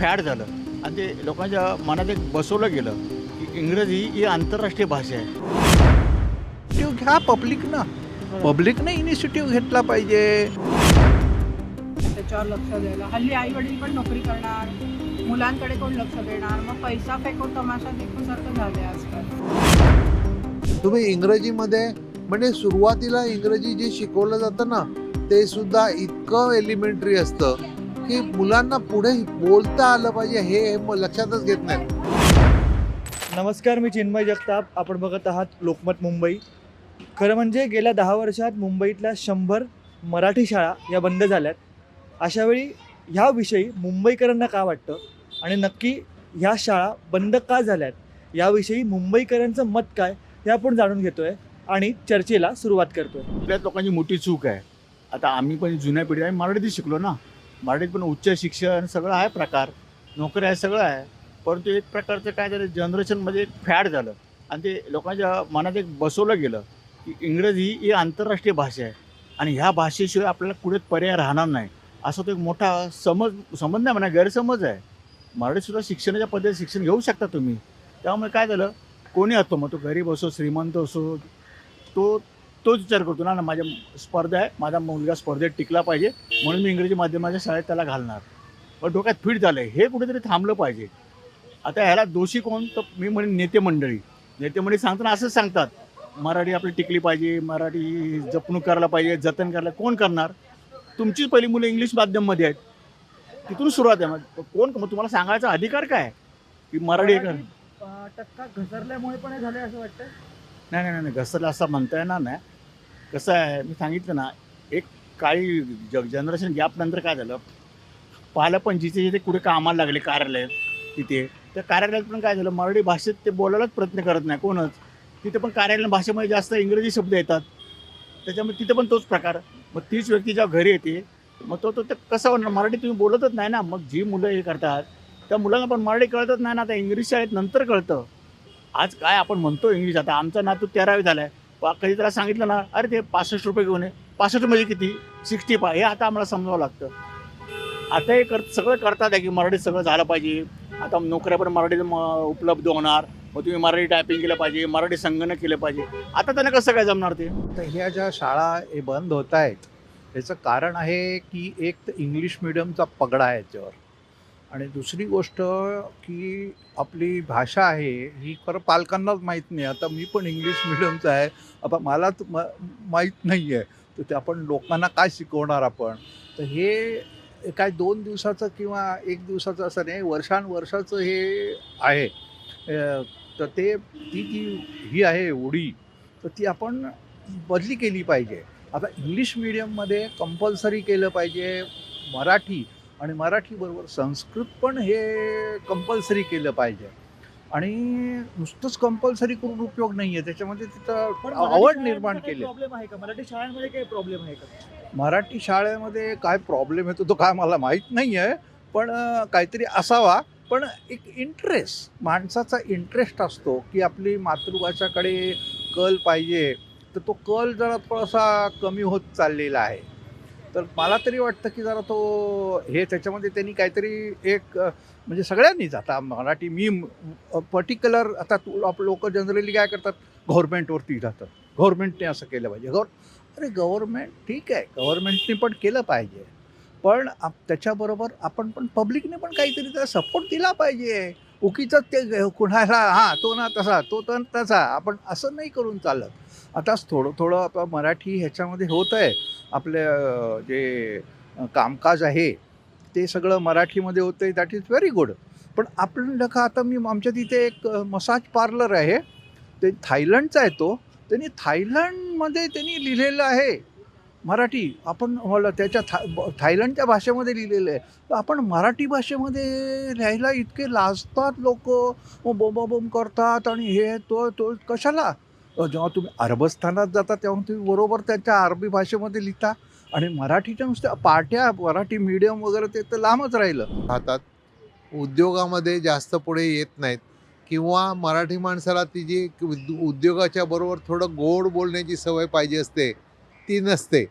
Fad झालं. आणि ते लोकांच्या मनात एक बसवलं गेलं की इंग्रजी ही आंतरराष्ट्रीय भाषा आहे. इनिशिएटिव्ह घ्या पब्लिकनं पब्लिकनं इनिशिएटिव्ह घेतला पाहिजे. त्याच्यावर लक्ष द्यायला. हल्ली आई वडील पण नोकरी करणार. मुलांकडे कोण लक्ष देणार? मग पैसा फेकून तमाशा देखूसारखं झालंय आजकाल. तुम्ही इंग्रजीमध्ये म्हणजे सुरुवातीला इंग्रजी जे शिकवलं जातं ना ते सुद्धा इतकं एलिमेंटरी असतं. की मुलांना पुढे बोलता आलं पाहिजे हे म- लक्षातच घेत नाहीत नमस्कार मी चिन्मय जगताप. आपण बघत आहात लोकमत मुंबई. खरं म्हणजे गेल्या दहा वर्षात मुंबईतल्या शंभर मराठी शाळा या बंद झाल्यात. अशावेळी ह्या विषयी मुंबईकरांना का वाटतं? आणि नक्की ह्या शाळा बंद का झाल्यात? याविषयी मुंबईकरांचं मत काय? हे आपण जाणून घेतोय आणि चर्चेला सुरुवात करतोय. आपल्याच लोकांची मोठी चूक आहे. आता आम्ही पण जुन्या पिढी आम्ही मराठीत शिकलो ना. मराठीत पण उच्च शिक्षण सगळं आहे प्रकार. नोकरी आहे सगळं आहे. परंतु एक प्रकारचं काय झालं जनरेशनमध्ये एक फॅड झालं. आणि ते लोकांच्या मनात एक बसवलं गेलं की इंग्रजी ही आंतरराष्ट्रीय भाषा आहे. आणि ह्या भाषेशिवाय आपल्याला पुढे पर्याय राहणार नाही. असा तो एक मोठा समज समज नाही म्हणा गैरसमज आहे. मराठीसुद्धा शिक्षणाच्या पद्धतीत शिक्षण घेऊ शकता तुम्ही. त्यामुळे काय झालं कोणी असतो मग तो गरीब असो श्रीमंत असो तो तोच विचार करतो ना ना माझ्या स्पर्धा आहे माझा मुलगा स्पर्धेत टिकला पाहिजे म्हणून मी इंग्रजी माध्यमाच्या शाळेत त्याला घालणार. पण डोक्यात फिट झालं हे कुठेतरी थांबलं पाहिजे. आता ह्याला दोषी कोण? तर मी म्हणेन नेते मंडळी. नेते मंडळी सांगताना असंच सांगतात मराठी आपली टिकली पाहिजे मराठी जपणूक करायला पाहिजे जतन करायला कोण करणार? तुमचीच पहिली मुलं इंग्लिश माध्यममध्ये आहेत. तिथून सुरुवात आहे. मग कोण? मग तुम्हाला सांगायचा अधिकार काय? की मराठी टक्का घसरल्यामुळे पण झालंय असं वाटतं नाही नाही नाही घसरलं असं म्हणता येणार नाही. कसं आहे मी सांगितलं ना एक काही जग जनरेशन गॅप नंतर काय झालं? पाहिलं पण जिथे जिथे कुठे कामाला लागले कार्यालय तिथे त्या कार्यालयात पण काय झालं मराठी भाषेत ते बोलायलाच प्रयत्न करत नाही कोणच. तिथे पण कार्यालय भाषेमध्ये जास्त इंग्रजी शब्द येतात. त्याच्यामुळे तिथे पण तोच प्रकार. मग तीच व्यक्ती जेव्हा घरी येते मग तो तो ते कसं होणार? मराठी तुम्ही बोलतच नाही ना. मग जी मुलं हे करतात त्या मुलांना पण मराठी कळतच नाही ना. आता इंग्लिश शाळेत नंतर कळतं. आज काय आपण म्हणतो इंग्लिश आता? आमचा नातू तेरावी झाला आहे कधी त्याला सांगितलं ना अरे ते पासष्ट रुपये घेऊन ये. पासष्ट म्हणजे किती? सिक्स्टी फाय हे आता आम्हाला समजावं लागतं. आता हे कर सगळं करतात आहे की मराठीत सगळं झालं पाहिजे. आता नोकऱ्या पण मराठीत म- उपलब्ध होणार. मग तुम्ही मराठी टायपिंग केलं पाहिजे मराठी संगणक केलं पाहिजे. आता त्यांना कसं काय जमणार ते? तर ह्या ज्या शाळा हे बंद होत आहेत त्याचं कारण आहे की एक तर इंग्लिश मिडियमचा पगडा आहे याच्यावर. आणि दुसरी गोष्ट की आपली भाषा आहे ही खरं पालकांनाच माहीत नाही. आता मी पण इंग्लिश मिडियमचा आहे. आता मला म माहीत नाही आहे तर ते आपण लोकांना काय शिकवणार आपण? तर हे काय दोन दिवसाचं किंवा एक दिवसाचं असं नाही वर्षानुवर्षाचं हे आहे. तर ते ती जी ही आहे ओढी तर ती आपण बदली केली पाहिजे. आता इंग्लिश मिडियममध्ये कंपल्सरी केलं पाहिजे मराठी आणि मराठीबरोबर संस्कृत पण हे कंपल्सरी केलं पाहिजे. आणि नुसतंच कंपल्सरी करून उपयोग नाही आहे त्याच्यामध्ये तिथं आवड निर्माण केली. प्रॉब्लेम आहे का? मराठी शाळांमध्ये काही प्रॉब्लेम आहे का? मराठी शाळेमध्ये काय प्रॉब्लेम येतो तो काय मला माहीत नाही आहे पण काहीतरी असावा. पण एक इंटरेस्ट माणसाचा इंटरेस्ट असतो की आपली मातृभाषाकडे कल पाहिजे. तर तो कल जरा थोडासा कमी होत चाललेला आहे. तर मला तरी वाटतं की जरा तो हे त्याच्यामध्ये त्यांनी काहीतरी एक म्हणजे सगळ्यांनीच आता मराठी मी पर्टिक्युलर आता तू आप लोक जनरली काय करतात? गव्हर्मेंटवरती जातात गव्हर्मेंटने असं केलं पाहिजे. गव्हर अरे गव्हर्मेंट ठीक आहे. गव्हर्मेंटने पण केलं पाहिजे. पण आप त्याच्याबरोबर आपण पण पब्लिकने पण काहीतरी त्याला सपोर्ट दिला पाहिजे. उकीच ते कुणाला हां तो ना तसा तो तर तसा. आपण असं नाही करून चालत. आता थोडं थोडं आता मराठी ह्याच्यामध्ये होत आहे आपलं जे कामकाज आहे ते सगळं मराठीमध्ये होतं आहे दॅट इज व्हेरी गुड पण आपलं का आता मी आमच्या तिथे एक मसाज पार्लर आहे ते थायलंडचा आहे तो त्यांनी थायलंडमध्ये त्यांनी लिहिलेलं आहे मराठी. आपण मला त्याच्या था ब- थायलंडच्या भाषेमध्ये लिहिलेलं आहे. तर आपण मराठी भाषेमध्ये लिहायला इतके लाजतात लोक बोंबाबोंब करतात आणि हे तो तो कशाला? जेव्हा तुम्ही अरबस्थानात जाता तेव्हा तुम्ही बरोबर त्यांच्या अरबी भाषेमध्ये लिहिता आणि मराठीच्या नुसत्या पाट्या मराठी मीडियम वगैरे ते तर लांबच राहिलं. राहतात. उद्योगामध्ये जास्त पुढे येत नाहीत किंवा मराठी माणसाला ती जी उद- उद्योगाच्या बरोबर थोडं गोड बोलण्याची सवय पाहिजे असते ती नसते.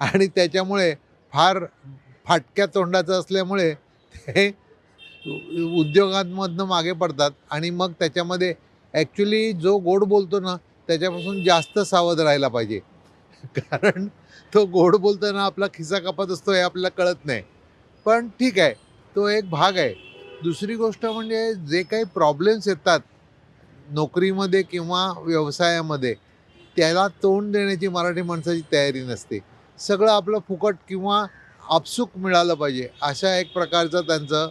आणि त्याच्यामुळे फार फाटक्या तोंडाचं असल्यामुळे ते उद्योगांमधनं मागे पडतात आणि मग त्याच्यामध्ये ॲक्च्युली जो गोड बोलतो ना त्याच्यापासून जास्त सावध राहायला पाहिजे. कारण तो गोड बोलताना आपला खिसा कापत असतो हे आपल्याला कळत नाही. पण ठीक आहे तो एक भाग आहे. दुसरी गोष्ट म्हणजे जे काही प्रॉब्लेम्स येतात नोकरीमध्ये किंवा व्यवसायामध्ये त्याला तोंड देण्याची मराठी माणसाची तयारी नसते. सगळं आपलं फुकट किंवा आपसूक मिळालं पाहिजे अशा एक प्रकारचं त्यांचं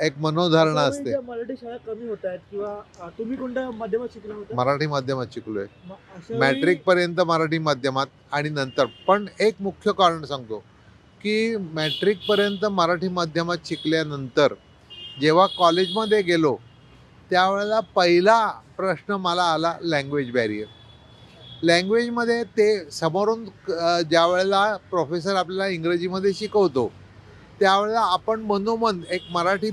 एक मनोधारणा असते. मराठी शाळा कमी होत आहेत किंवा तुम्ही कोणत्या माध्यमात शिकला होता? मराठी माध्यमात शिकलोय. मॅट्रिक पर्यंत मराठी माध्यमात आणि नंतर. पण एक मुख्य कारण सांगतो की मॅट्रिक पर्यंत मराठी माध्यमात शिकल्यानंतर जेव्हा कॉलेजमध्ये गेलो त्यावेळेला पहिला प्रश्न मला आला लँग्वेज बॅरियर लँग्वेजमध्ये ते समोरून ज्या वेळेला प्रोफेसर आपल्याला इंग्रजीमध्ये शिकवतो त्यावेळेला आपण मनोमन एक मराठी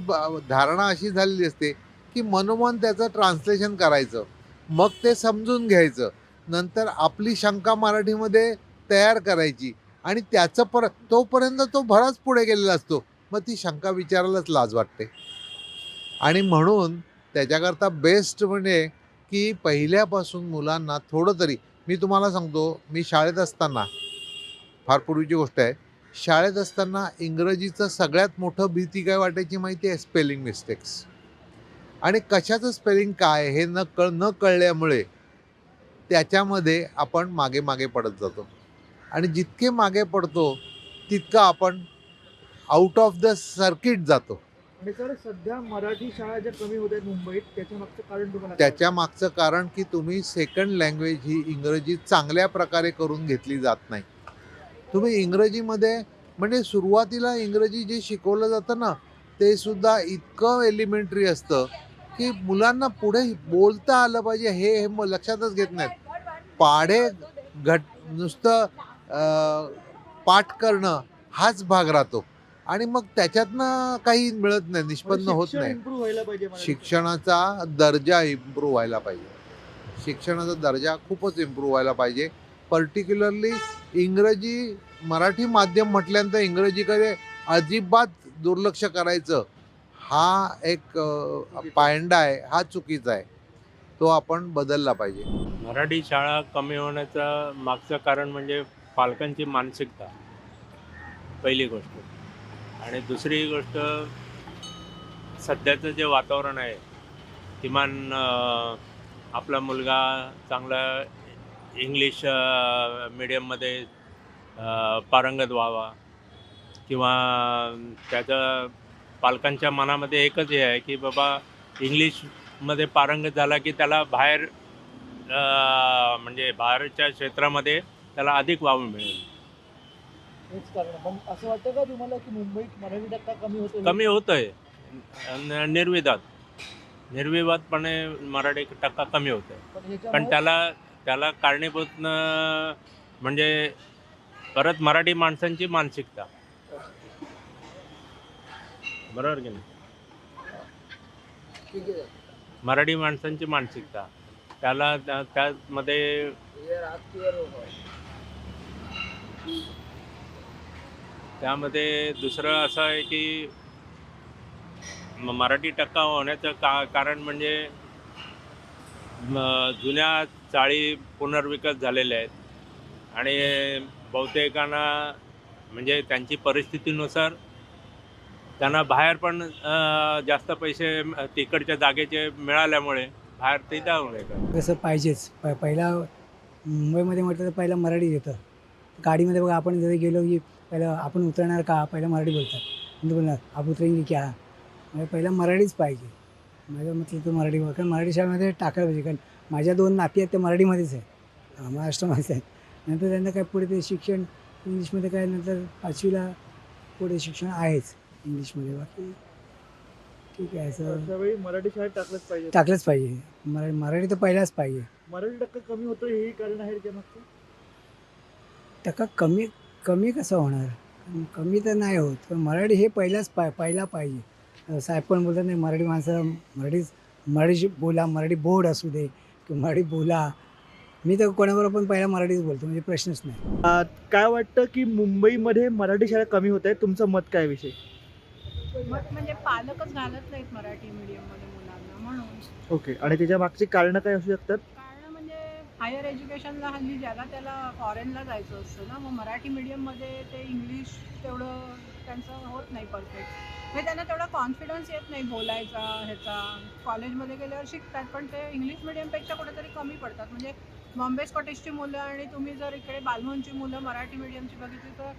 धारणा अशी झालेली असते की मनोमन त्याचं ट्रान्सलेशन करायचं. मग ते समजून घ्यायचं. नंतर आपली शंका मराठीमध्ये तयार करायची आणि त्याचं पर तोपर्यंत तो बराच पुढे गेलेला असतो. मग ती शंका विचारायलाच लाज वाटते. आणि म्हणून त्याच्याकरता बेस्ट म्हणजे की पहिल्यापासून मुलांना थोडं तरी मी तुम्हाला सांगतो मी शाळेत असताना फार पूर्वीची गोष्ट आहे शाळेत असताना इंग्रजीचं सगळ्यात मोठं भीती काय वाटायची माहिती आहे? स्पेलिंग मिस्टेक्स आणि कशाचं स्पेलिंग काय हे न कळ न कळल्यामुळे त्याच्यामध्ये आपण मागे मागे पडत जातो. आणि जितके मागे पडतो तितकं आपण आउट ऑफ द सर्किट जातो. सध्या मराठी शाळा ज्या कमी होत आहेत मुंबईत त्याच्या मागचं कारण त्याच्या मागचं कारण की तुम्ही सेकंड लँग्वेज ही इंग्रजी चांगल्या प्रकारे करून घेतली जात नाही. तुम्ही इंग्रजीमध्ये म्हणजे सुरुवातीला इंग्रजी जे शिकवलं जातं ना ते सुद्धा इतकं एलिमेंटरी असतं की मुलांना पुढे बोलता आलं पाहिजे हे हे म- लक्षातच घेत नाहीत. पाढे घट नुसतं पाठ करणं हाच भाग राहतो. आणि मग त्याच्यातनं काही मिळत नाही निष्पन्न होत नाही. इम्प्रूव्ह व्हायला पाहिजे मराठी. शिक्षणाचा दर्जा इम्प्रूव्ह व्हायला पाहिजे. शिक्षणाचा दर्जा खूपच इम्प्रूव्ह व्हायला पाहिजे. पर्टिक्युलरली इंग्रजी मराठी माध्यम म्हटल्यानंतर इंग्रजीकडे अजिबात दुर्लक्ष करायचं. हा एक पायंडा आहे हा चुकीचा आहे. तो आपण बदलला पाहिजे. मराठी शाळा कमी होण्याचं मागचं कारण म्हणजे पालकांची मानसिकता. पहिली गोष्ट. आणि दुसरी गोष्ट सध्याचं जे वातावरण आहे किमान आपला मुलगा चांगला इंग्लिश मीडियममध्ये पारंगत व्हावा किंवा त्याचं पालकांच्या मनामध्ये एकच हे आहे की बाबा इंग्लिशमध्ये पारंगत झाला की त्याला बाहेर म्हणजे बाहेरच्या क्षेत्रामध्ये त्याला अधिक वाव मिळेल. हेच कारण. असं वाटतं का तुम्हाला की मुंबईत मराठी टक्का कमी होतो कमी होत आहे निर्विवाद. निर्विवादपणे मराठी टक्का कमी होत आहे पण त्याला त्याला कारणीभूत म्हणजे परत मराठी माणसांची मानसिकता. बरोबर की नाही? मराठी माणसांची मानसिकता. त्याला त्या- त्यामध्ये त्यामध्ये दुसरं असं आहे की म- मराठी टक्का होण्याचं का कारण म्हणजे म, जुन्या चाळी पुनर्विकत झालेल्या आहेत. आणि बहुतेकांना म्हणजे त्यांची परिस्थितीनुसार त्यांना बाहेर पण जास्त पैसे तिकडच्या जागेचे मिळाल्यामुळे बाहेर ते जाऊ नये कसं पाहिजेच. प पहिला मुंबईमध्ये म्हटलं तर पहिला मराठी येतं. गाडीमध्ये बघा आपण जरी गेलो की पहिलं आपण उतरणार का? पहिलं मराठी बोलतात. नंतर बोलणार आप उतरेंगे क्या? म्हणजे पहिला मराठीच पाहिजे. माझं म्हटलं तर मराठी कारण मराठी शाळेमध्ये टाकायला पाहिजे. कारण माझ्या दोन नाती आहेत त्या मराठीमध्येच आहे महाराष्ट्रामध्येच आहेत. नंतर त्यांना काय पुढे ते शिक्षण इंग्लिशमध्ये काय नंतर पाचवीला पुढे शिक्षण आहेच इंग्लिशमध्ये बाकी. ठीक आहे असं मराठी शाळेत टाकलंच पाहिजे. टाकलंच पाहिजे. मरा मराठी तर पहिलाच पाहिजे. मराठी टक्का कमी होतो हेही कारण आहे त्या मागचं? टक्का कमी कमी कसं होणार? कमी तर नाही होत पण मराठी हे पहिलाच पाय पहिला पाहिजे. साहेब पण बोलतात नाही मराठी माणसं मराठीच मराठी बोला मराठी बोर्ड असू दे किंवा मराठी बोला. मी तर कोणाबरोबर पण पहिला मराठीच बोलतो म्हणजे प्रश्नच नाही. काय वाटतं की मुंबईमध्ये मराठी शाळा कमी होत आहेत तुमचं मत काय विषय? मग म्हणजे पालकच घालत नाहीत मराठी मीडियममध्ये मुलांना म्हणून. ओके आणि त्याच्या मागची कारणं काय असू शकतात? कारण म्हणजे हायर एज्युकेशनला हल्ली ज्याला त्याला फॉरेनला जायचं असतं ना मग मराठी मीडियममध्ये ते इंग्लिश तेवढं त्यांचं होत नाही परफेक्ट म्हणजे त्यांना तेवढा कॉन्फिडन्स येत नाही बोलायचा ह्याचा. कॉलेजमध्ये गेल्यावर शिकतात पण ते इंग्लिश मिडियमपेक्षा कुठेतरी कमी पडतात. म्हणजे बॉम्बे स्कॉटिशची मुलं आणि तुम्ही जर इकडे बालमोहनची मुलं मराठी मीडियमची बघितली तर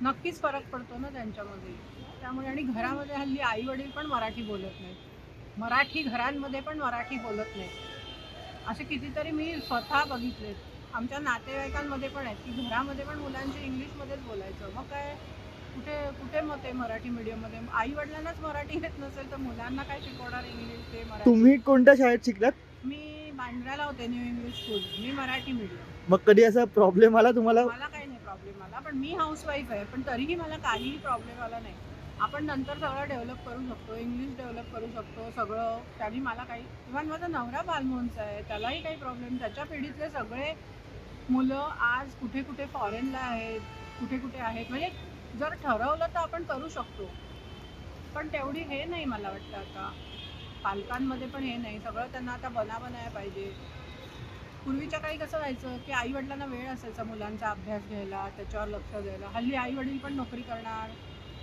नक्कीच फरक पडतो ना त्यांच्यामध्ये. त्यामुळे आणि घरामध्ये हल्ली आई वडील पण मराठी बोलत नाहीत. मराठी घरांमध्ये पण मराठी बोलत नाहीत. असे कितीतरी मी स्वतः बघितलेत. आमच्या नातेवाईकांमध्ये पण आहेत की घरामध्ये पण मुलांशी इंग्लिशमध्येच बोलायचं. मग काय? कुठे कुठे मत आहे मराठी मीडियममध्ये आई वडिलांनाच मराठी येत नसेल तर मुलांना काय शिकवणार इंग्लिश ते मराठी? तुम्ही कोणत्या शाळेत शिकलात? मी बांद्राला होते न्यू इंग्लिश स्कूल मी मराठी मीडियम मग कधी असा प्रॉब्लेम आला तुम्हाला? मला काही नाही प्रॉब्लेम आला पण मी हाऊसवाईफ आहे पण तरीही मला काहीही प्रॉब्लेम आला नाही. आपण नंतर सगळं डेव्हलप करू शकतो इंग्लिश डेव्हलप करू शकतो सगळं. त्याने मला काही इव्हन माझा नवरा बालमोहनचा आहे त्यालाही काही प्रॉब्लेम त्याच्या पिढीतले सगळे मुलं आज कुठे कुठे फॉरेनला आहेत कुठे कुठे आहेत. म्हणजे जर ठरवलं तर आपण करू शकतो. पण तेवढी हे नाही मला वाटतं आता. पालकांमध्ये पण हे नाही. सगळं त्यांना आता बना बनाया पाहिजे. पूर्वीच्या काळी कसं व्हायचं की आई वडिलांना वेळ असायचा मुलांचा अभ्यास घ्यायला त्याच्यावर लक्ष द्यायला. हल्ली आई वडील पण नोकरी करणार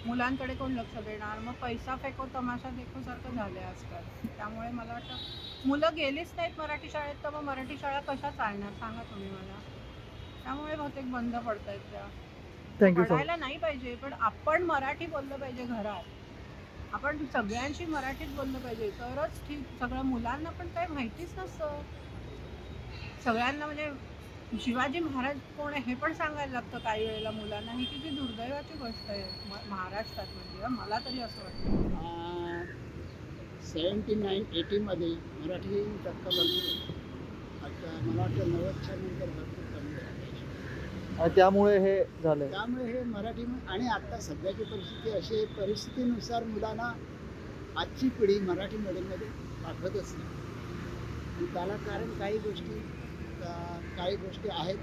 मुलांकडे कोण लक्ष देणार? मग पैसा फेको तमाशा देखो सारखं झालंय आजकाल. त्यामुळे मला वाटतं मुलं गेलीच नाहीत मराठी शाळेत तर मग मराठी शाळा कशा चालणार? सांगा तुम्ही मला. त्यामुळे बहुतेक बंद पडत आहेत त्या पडायला नाही पाहिजे पण आपण मराठी बोललं पाहिजे घरात. आपण सगळ्यांशी मराठीत बोललं पाहिजे. तरच ठीक. सगळं मुलांना पण काही माहितीच नसतं. सगळ्यांना म्हणजे शिवाजी महाराज कोण आहे हे पण सांगायला लागतं काही वेळेला मुलांना. ही किती दुर्दैवाची गोष्ट आहे म- महाराष्ट्रात म्हणजे. मला तरी असं वाटतं. सेवन्टी नाईन एटीमध्ये मराठी टक्का बनली आता मला वाटतं नव्वदच्या नंतर भरपूर कमी झाली आणि त्यामुळे हे झालंय. त्यामुळे हे मराठी आणि आता सध्याची परिस्थिती अशी आहे परिस्थितीनुसार मुलांना आजची पिढी मराठी मीडियममध्ये पाठवतच नाही. त्याला कारण काही गोष्टी काही गोष्टी आहेत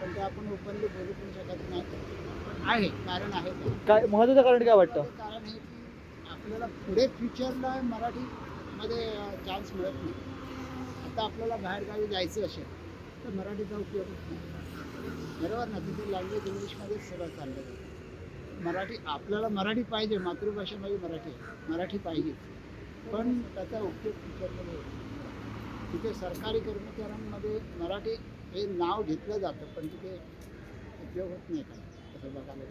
पण त्या आपण ओपनली बोलू पण शकत नाही. आहे कारण आहे. काय महत्वाचं कारण काय वाटतं? कारण हे की आपल्याला पुढे फ्युचरला मराठीमध्ये चान्स मिळत नाही. आता आपल्याला बाहेरगावी जायचं असेल तर मराठीचा उपयोग नाही बरोबर ना तिथे लँग्वेज इंग्लिशमध्येच सगळं चाललं जातं. मराठी आपल्याला मराठी पाहिजे मातृभाषा म्हणजे मराठी मराठी पाहिजे. पण त्याचा उपयोग फ्युचरमध्ये तिथे सरकारी कर्मचाऱ्यांमध्ये मराठी हे नाव घेतलं जातं पण तिथे उपयोग होत नाही. काय तसं बघायला